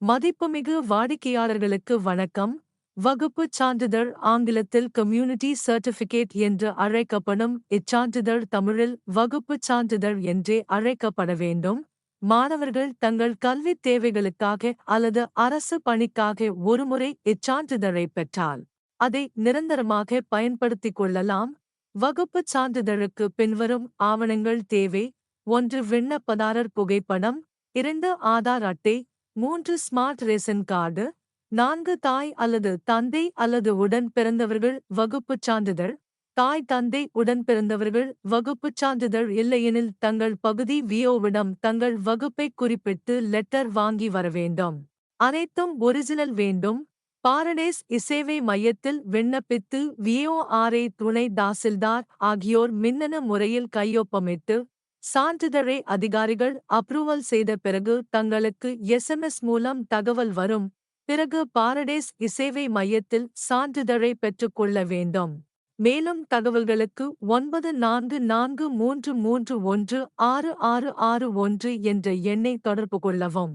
மதிப்புமிகு வாடிக்கையாளர்களுக்கு வணக்கம். வகுப்புச் சான்றிதழ் ஆங்கிலத்தில் கம்யூனிட்டி சர்டிபிகேட் என்று அழைக்கப்படும் இச்சான்றிதழ் தமிழில் வகுப்புச் சான்றிதழ் என்றே அழைக்கப்பட வேண்டும். மாணவர்கள் தங்கள் கல்வித் தேவைகளுக்காக அல்லது அரசு பணிக்காக ஒருமுறை இச்சான்றிதழை பெற்றால் அதை நிரந்தரமாக பயன்படுத்திக் கொள்ளலாம். வகுப்புச் சான்றிதழுக்கு பின்வரும் ஆவணங்கள் தேவை. ஒன்று விண்ணப்பதாரர் புகைப்படம் இரண்டு ஆதார் அட்டை மூன்று ஸ்மார்ட் ரேஷன் கார்டு நான்கு தாய் அல்லது தந்தை அல்லது உடன் பிறந்தவர்கள் வகுப்புச் சான்றிதழ் தாய் தந்தை உடன் பிறந்தவர்கள் வகுப்புச் சான்றிதழ் இல்லையெனில் தங்கள் பகுதி வியோவிடம் தங்கள் வகுப்பைக் குறிப்பிட்டு லெட்டர் வாங்கி வர வேண்டும். அனைத்தும் ஒரிஜினல் வேண்டும். பாரடேஸ் இசேவை மையத்தில் விண்ணப்பித்து விஓஆர்ஏ துணை தாசில்தார் ஆகியோர் மின்னணு முறையில் கையொப்பமிட்டு சான்றிதழை அதிகாரிகள் அப்ரூவல் செய்த பிறகு தங்களுக்கு எஸ்எம்எஸ் மூலம் தகவல் வரும். பிறகு பாரடேஸ் இசேவை மையத்தில் சான்றிதழை பெற்றுக்கொள்ள வேண்டும். மேலும் தகவல்களுக்கு ஒன்பது நான்கு நான்கு மூன்று மூன்று ஒன்று ஆறு ஆறு ஆறு ஒன்று என்ற எண்ணை தொடர்பு கொள்ளவும்.